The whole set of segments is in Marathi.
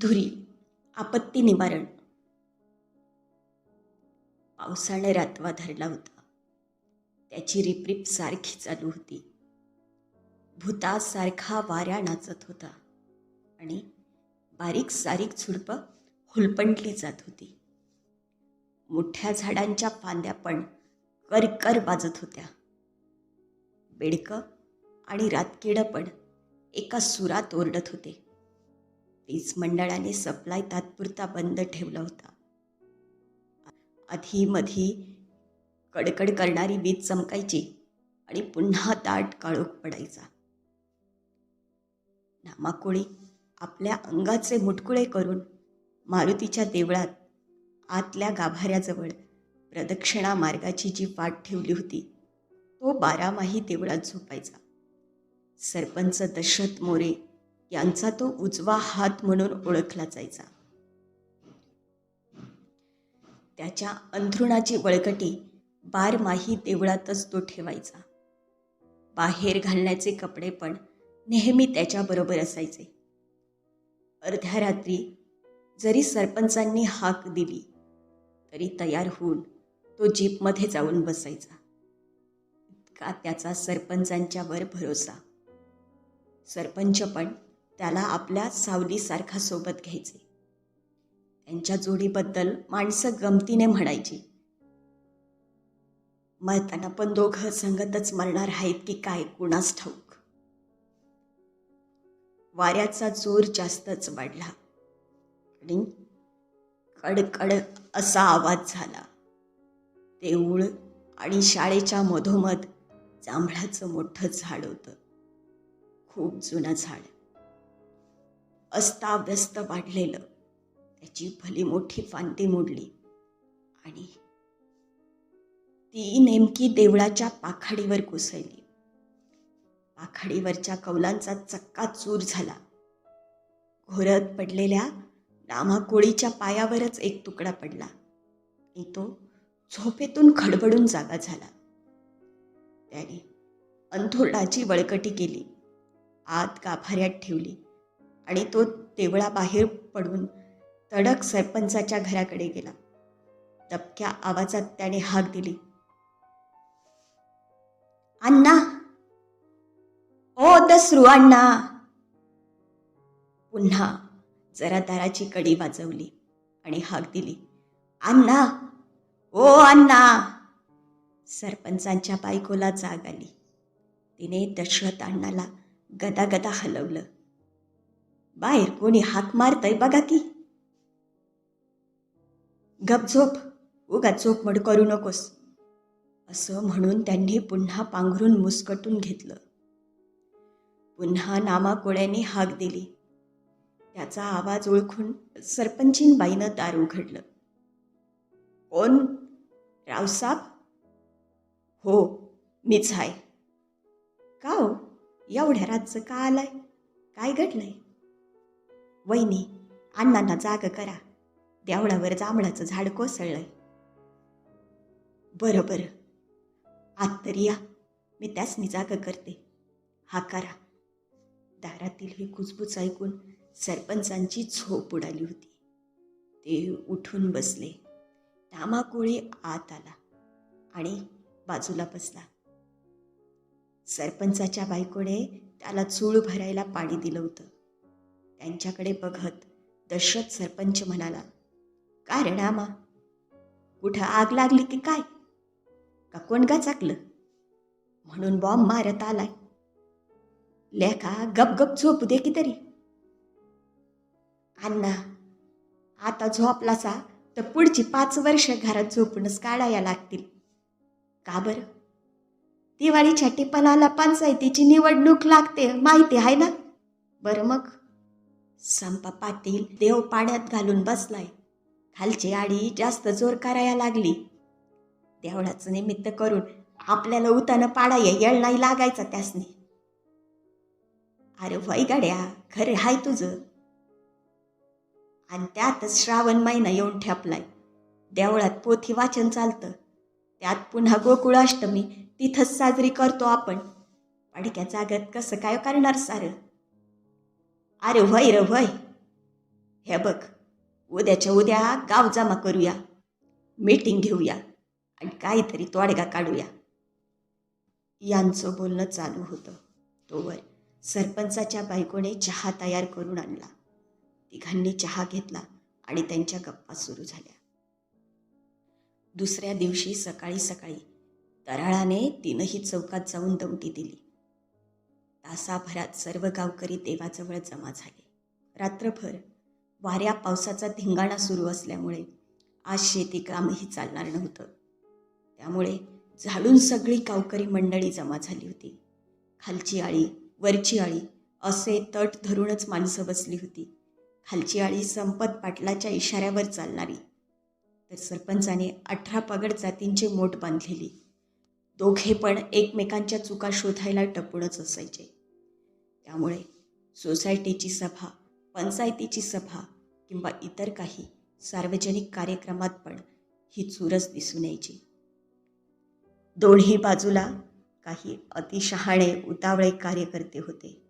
धुरी आपत्ती निवारण. पावसाने रातवा धरला होता. त्याची रिपरिप सारखी चालू होती. भूतासारखा वाऱ्या नाचत होता आणि बारीक सारीक झुडपं हुलपंटली जात होती. मोठ्या झाडांच्या फांद्या पण करकर वाजत होत्या. बेडकं आणि रातकिडं पण एका सुरात ओरडत होते. वीज मंडळाने सप्लाय तात्पुरता बंद ठेवला होता. अधीमधी कडकड करणारी वीज चमकायची आणि पुन्हा दाट काळोख पडायचा. नामाकोळी आपल्या अंगाचे मुटकुळे करून मारुतीच्या देवळात आतल्या गाभाऱ्याजवळ प्रदक्षिणा मार्गाची जी वाट ठेवली होती तो बारामाही देवळात झोपायचा. सरपंच दशरथ मोरे यांचा तो उजवा हात म्हणून ओळखला जायचा. त्याच्या अंथरुणाची वळकटी बारमाही देवळातच तो ठेवायचा. बाहेर घालण्याचे कपडे पण नेहमी त्याच्याबरोबर असायचे. अर्ध्या रात्री जरी सरपंचांनी हाक दिली तरी तयार होऊन तो जीपमध्ये जाऊन बसायचा. इतका त्याचा सरपंचांच्यावर भरोसा. सरपंच पण त्याला आपल्या सावलीसारखा सोबत घ्यायचे. त्यांच्या जोडीबद्दल माणसं गमतीने म्हणायची. मरताना पण दोघं संगतच मरणार आहेत की काय कुणास ठाऊक? वाऱ्याचा जोर जास्तच वाढला. आणि कडकड असा आवाज झाला. देऊळ आणि शाळेच्या मधोमध जांभळाचं मोठं झाड होतं. खूप जुनं झाड. अस्ताव्यस्त वाढलेलं. त्याची भली मोठी फांदी मोडली. आणि ती नेमकी देवळाच्या पाखाडीवर कोसळली. पाखाडीवरच्या कौलांचा चक्का चूर झाला. घोरत पडलेल्या रामाकोळीच्या पायावरच एक तुकडा पडला. आणि तो झोपेतून खडबडून जागा झाला. त्याने अंथोरडाची बळकटी केली. आत गाभाऱ्यात ठेवली. आणि तो देवळाबाहेर पडून तडक सरपंचाच्या घराकडे गेला. दबक्या आवाजात त्याने हाक दिली. अण्णा! ओ दसरू अण्णा! पुन्हा जरा दाराची कडी वाजवली आणि हाक दिली. अण्णा! ओ अण्णा! सरपंचांच्या बायकोला जाग आली. तिने दशरथ अण्णाला गदागदा हलवलं. बाहेर कोणी हाक मारतय बघा की. गप झोप उगा चोपमड करू नकोस. असं म्हणून त्यांनी पुन्हा पांघरून मुसकटून घेतलं. पुन्हा नामाकोळ्याने हाक दिली. त्याचा आवाज ओळखून सरपंचीनबाईनं दार उघडलं. कोण? रावसाब हो मीच आहे. का हो? एवढ्या रातचं का आलाय? काय घडलंय? वहिनी अण्णांना जाग करा. देवळावर जांभळाचं झाड कोसळलंय. बरं बरं. आत तरी या. मी त्यासनी जाग करते. हा करा. दारातील ही कुजबूज ऐकून सरपंचांची झोप उडाली होती. ते उठून बसले. तामाकोळी आत आला आणि बाजूला बसला. सरपंचाच्या बायकोने त्याला चूळ भरायला पाणी दिलं होतं. त्यांच्याकडे बघत दशरथ सरपंच म्हणाला काय रे कुठं आग लागली की काय? का कोण चाकलं? म्हणून बॉम्ब मारत आलाय. लेखा गपगप झोपू दे की तरी. अण्णा आता झोपलासा तर पुढची पाच वर्ष घरात झोपूनच काढायला लागतील. का बरं? दिवाळीच्या टिपणाला पंचायतीची निवडणूक लागते माहिती आहे ना? बरं मग. संपा पाटील देव पाण्यात घालून बसलाय. खालची आडी जास्त जोर करायला लागली. देवळाचं निमित्त करून आपल्याला उतानं पाडाय येळ नाही लागायचा त्यासने. अरे वय गाड्या खरे हाय तुझं. आणि त्यातच श्रावण महिना येऊन ठेपलाय. देवळात पोथी वाचन चालतं. त्यात पुन्हा गोकुळाष्टमी तिथंच साजरी करतो आपण. पडक्या जागत कसं काय करणार सारं? अरे वय र वय हे बघ उद्याच्या उद्या गाव जमा करूया मीटिंग घेऊया आणि काहीतरी तोडगा काढूया. यांचं बोलणं चालू होतं. तोवर सरपंचाच्या बायकोने चहा तयार करून आणला. तिघांनी चहा घेतला आणि त्यांच्या गप्पा सुरू झाल्या. दुसऱ्या दिवशी सकाळी सकाळी तराळाने तीनही चौकात जाऊन दमटी दिली. तासाभरात सर्व गावकरी देवाजवळ जमा झाले. रात्रभर वाऱ्या पावसाचा धिंगाणा सुरू असल्यामुळे आज शेती कामही चालणार नव्हतं. त्यामुळे झाडून सगळी गावकरी मंडळी जमा झाली होती. खालची आळी वरची आळी असे तट धरूनच माणसं बसली होती. खालची आळी संपत पाटलाच्या इशाऱ्यावर चालणारी. तर सरपंचाने अठरा पगड जातींची मोठ बांधलेली. दोघे पण एकमेकांच्या चुका शोधायला टपूनच असायचे. त्यामुळे सोसायटीची सभा पंचायतीची सभा किंवा इतर काही सार्वजनिक कार्यक्रमात पण ही चुरस दिसून यायची. दोन्ही बाजूला काही अतिशहाणे उतावळे कार्यकर्ते होते.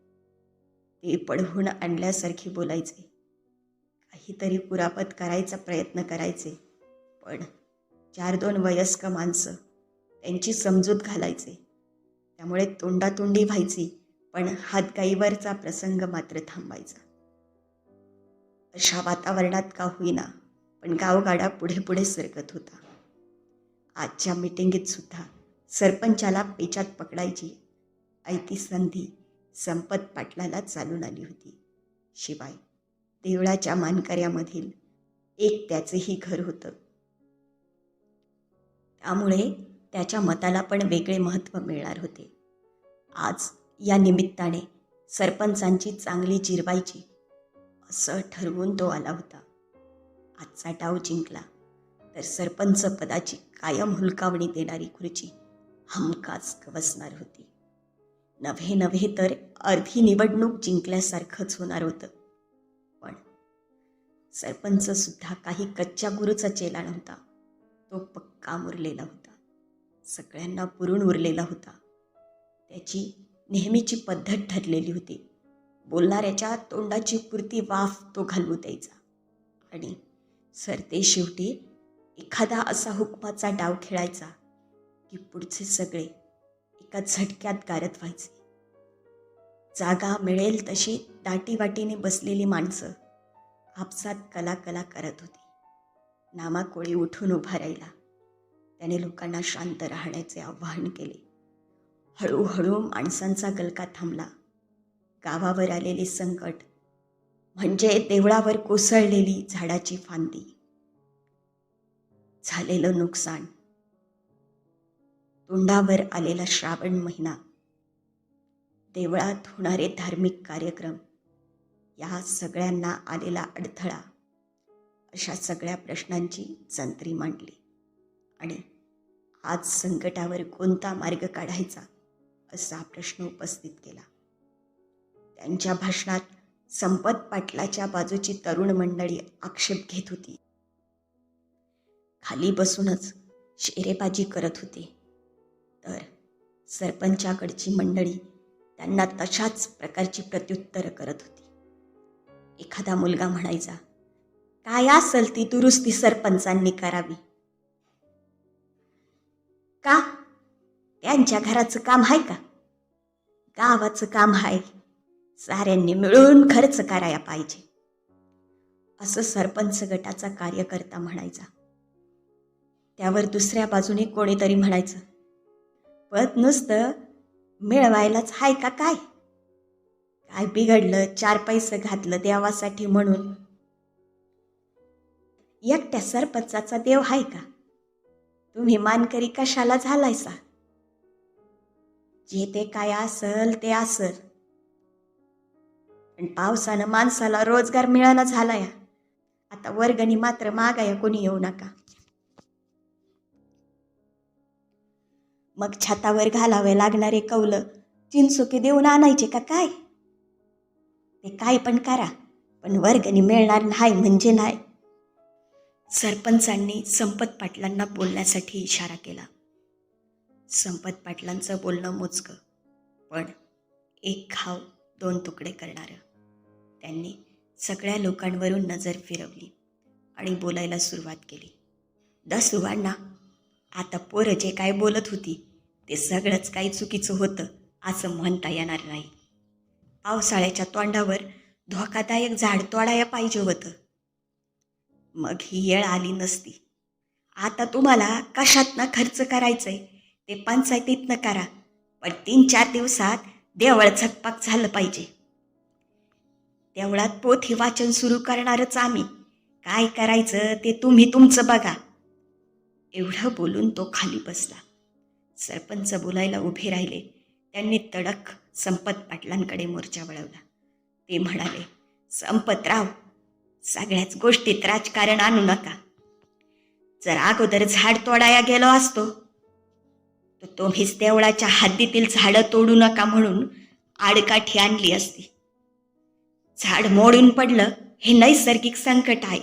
ते पडवून आणल्यासारखे बोलायचे. काहीतरी कुरापत करायचा प्रयत्न करायचे. पण चार दोन वयस्क माणसं त्यांची समजूत घालायचे. त्यामुळे तोंडातोंडी व्हायची. पण हातगाईवरचा प्रसंग मात्र थांबायचा. अशा वातावरणात का होईना पण गावगाडा पुढे पुढे सरकत होता. आजच्या मिटिंगीत सुद्धा सरपंचाला पेचात पकडायची ऐती संधी संपत पाटलाला चालून आली होती. शिवाय देवळाच्या मानकऱ्यामधील एक त्याचेही घर होतं. त्यामुळे त्याच्या मताला पण वेगळे महत्त्व मिळणार होते. आज या निमित्ताने सरपंचांची चांगली जिरवायची असं ठरवून तो आला होता. आजचा डाव जिंकला तर सरपंच पदाची कायम हुलकावणी देणारी खुर्ची हमखास गवसणार होती. नव्हे नव्हे तर अर्धी निवडणूक जिंकल्यासारखंच होणार होतं. पण सरपंच सुद्धा काही कच्च्या गुरुचा चेला नव्हता. तो पक्का मुरलेला होता. सगळ्यांना पुरून उरलेला होता. त्याची नेहमीची पद्धत ठरलेली होती. बोलणाऱ्याच्या तोंडाची पुरती वाफ तो घालवू द्यायचा. आणि सरते शेवटी एखादा असा हुकमाचा डाव खेळायचा की पुढचे सगळे एका झटक्यात गारत व्हायचे. जागा मिळेल तशी दाटीवाटीने बसलेली माणसं आपसात कला कला करत होती. नामाकोळी उठून उभा राहिला. त्याने लोकांना शांत राहण्याचे आवाहन केले. हळूहळू माणसांचा गलका थांबला. गावावर आलेले संकट म्हणजे देवळावर कोसळलेली झाडाची फांदी. झालेलं नुकसान. तोंडावर आलेला श्रावण महिना. देवळात होणारे धार्मिक कार्यक्रम. या सगळ्यांना आलेला अडथळा. अशा सगळ्या प्रश्नांची जंत्री मांडली. आणि आज संकटावर कोणता मार्ग काढायचा? असा प्रश्न उपस्थित केला. त्यांच्या भाषणात संपत पाटलाच्या बाजूची तरुण मंडळी आक्षेप घेत होती. खाली बसूनच शेरेबाजी करत होते. तर सरपंचाकडची मंडळी त्यांना तशाच प्रकारची प्रत्युत्तरं करत होती. एखादा मुलगा म्हणायचा काय असेल ती दुरुस्ती सरपंचांनी करावी? त्यांच्या घराचं काम आहे का? गावाचं काम आहे साऱ्यांनी मिळून खर्च करायला पाहिजे. असं सरपंच गटाचा कार्यकर्ता म्हणायचा. त्यावर दुसऱ्या बाजूने कोणीतरी म्हणायचं. पत नुसतं मिळवायलाच हाय का काय? काय बिघडलं चार पैसे घातलं देवासाठी म्हणून? एकट्या सरपंचाचा देव आहे का? तुम्ही मानकरी कशाला झालायसा? जे ते काय असल ते असल. पण पावसानं माणसाला रोजगार मिळाना झालाय. आता वर्गणी मात्र मागाया कोणी येऊ नका. मग छतावर घालावे लागणारे कौलं चिंचुके देऊन आणायचे का काय? ते काय पण करा पण वर्गणी मिळणार नाही म्हणजे नाही. सरपंचांनी संपत पाटलांना बोलण्यासाठी इशारा केला. संपत पाटलांचं बोलणं मोजकं. पण एक घाव दोन तुकडे करणारं. त्यांनी सगळ्या लोकांवरून नजर फिरवली आणि बोलायला सुरुवात केली. दसुवांना आता पोरं जे काय बोलत होती ते सगळंच काही चुकीचं होतं असं म्हणता येणार नाही. पावसाळ्याच्या तोंडावर धोकादायक झाड तोडायला पाहिजे होतं. मग ही येळ आली नसती. आता तुम्हाला कशातनं खर्च करायचंय? ते पंचायतीतनं करा पण तीन चार दिवसात देवळ झकपाक झालं पाहिजे. देवळात पोथी वाचन सुरू करणारच आम्ही. काय करायचं ते तुम्ही तुमचं बघा. एवढं बोलून तो खाली बसला. सरपंच बोलायला उभे राहिले. त्यांनी तडक संपत पाटलांकडे मोर्चा वळवला. ते म्हणाले संपतराव सगळ्याच गोष्टीत राजकारण आणू नका. जर अगोदर झाड तोडाया गेलो असतो तर तुम्हीच देवळाच्या हद्दीतील झाडं तोडू नका म्हणून आडकाठी आणली असती. झाड मोडून पडलं हे नैसर्गिक संकट आहे.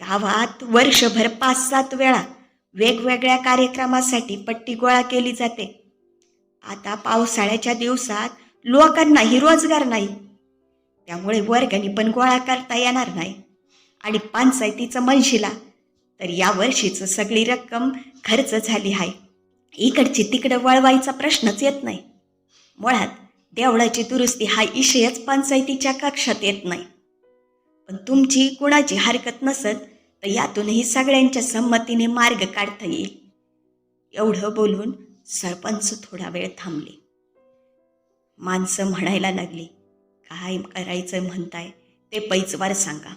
गावात वर्षभर पाच सात वेळा वेगवेगळ्या कार्यक्रमासाठी पट्टी गोळा केली जाते. आता पावसाळ्याच्या दिवसात लोकांनाही रोजगार नाही. त्यामुळे वर्गणी पण गोळा करता येणार नाही. आणि पंचायतीचं म्हणशीला तर या वर्षीचं सगळी रक्कम खर्च झाली आहे. इकडची तिकडं वळवायचा प्रश्नच येत नाही. मुळात देवळाची दुरुस्ती हा इशयच पंचायतीच्या कक्षात येत नाही. पण तुमची कुणाची हरकत नसत तर यातूनही सगळ्यांच्या संमतीने मार्ग काढता येईल. एवढं बोलून सरपंच थोडा वेळ थांबले. माणसं म्हणायला लागली काय करायचं म्हणताय? ते पैचवार सांगा.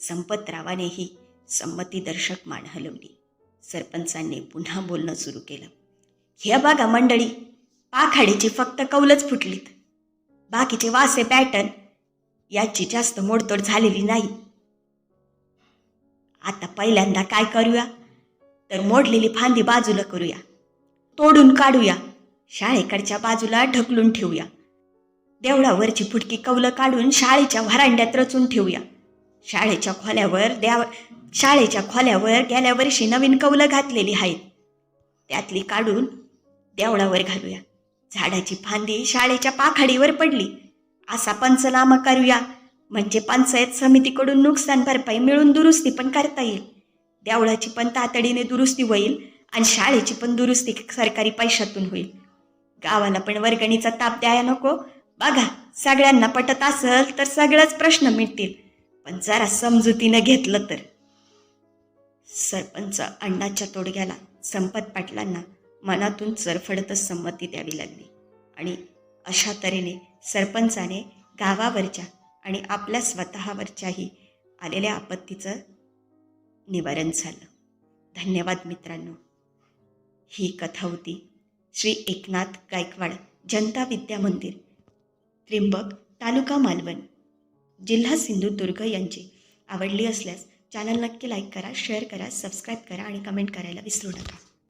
संपतरावानेही संमतीदर्शक मान हलवली. सरपंचांनी पुन्हा बोलणं सुरू केलं. हे बघा मंडळी पाखाडीची फक्त कौलच फुटलीत. बाकीचे वासे पॅटर्न याची जास्त मोडतोड झालेली नाही. आता पहिल्यांदा काय करूया? तर मोडलेली फांदी बाजूला करूया. तोडून काढूया. शाळेकडच्या बाजूला ढकलून ठेवूया. देवळावरची फुटकी कौलं काढून शाळेच्या व्हरांड्यात रचून ठेवूया. शाळेच्या खोल्यावर द्या शाळेच्या खोल्यावर गेल्या वर्षी नवीन कौलं घातलेली आहेत. त्यातली काढून देवळावर घालूया. झाडाची फांदी शाळेच्या पाखाडीवर पडली. असा पंचनामा करूया. म्हणजे पंचायत समितीकडून नुकसान भरपाई मिळून दुरुस्ती पण करता येईल. देवळाची पण तातडीने दुरुस्ती होईल आणि शाळेची पण दुरुस्ती सरकारी पैशातून होईल. गावाला पण वर्गणीचा ताप द्याया नको. बघा सगळ्यांना पटत असेल तर सगळंच प्रश्न मिटतील. पण जरा समजुतीनं घेतलं तर. सरपंच अण्णाच्या तोडग्याला संपत पाटलांना मनातून चरफडतच संमती द्यावी लागली. आणि अशा तऱ्हेने सरपंचाने गावावरच्या आणि आपल्या स्वतःवरच्याही आलेल्या आपत्तीचं निवारण झालं. धन्यवाद मित्रांनो. ही कथा होती श्री एकनाथ गायकवाड जनता विद्या मंदिर त्रिंबक तालुका मालवण. जिल्हा सिंधुदुर्ग यांची. आवडली असल्यास चॅनल नक्की लाईक करा शेअर करा सबस्क्राईब करा आणि कमेंट करायला विसरू नका.